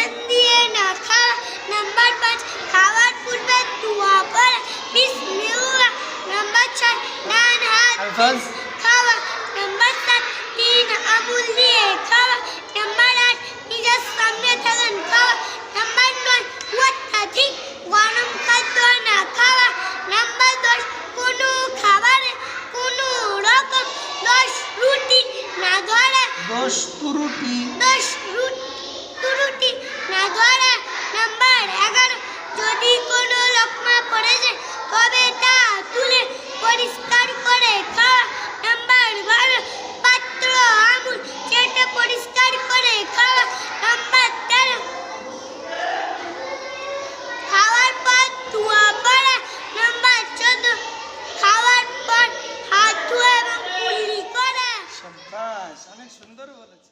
হেলান দিয়ে না খাওয়া নাম্বার পাঁচ খাওয়ার পূর্বে দোয়া পড়া বিসমিল্লাহ। নাম্বার ছয় ডান হাত খাওয়া। নাম্বার সাত তিন আঙুল দিয়ে খাওয়া। নাম্বার আট নিজের সামনে থাকেন খাওয়া। নাম্বার নয় অত্যাধিক গরম খাদ্য না খাওয়া। নাম্বার দশ কোনো খাবারে কোনো রকম দশ রুটি না ধরা। দশ তুরুটি দশ রুট অনেক সুন্দর বলেছে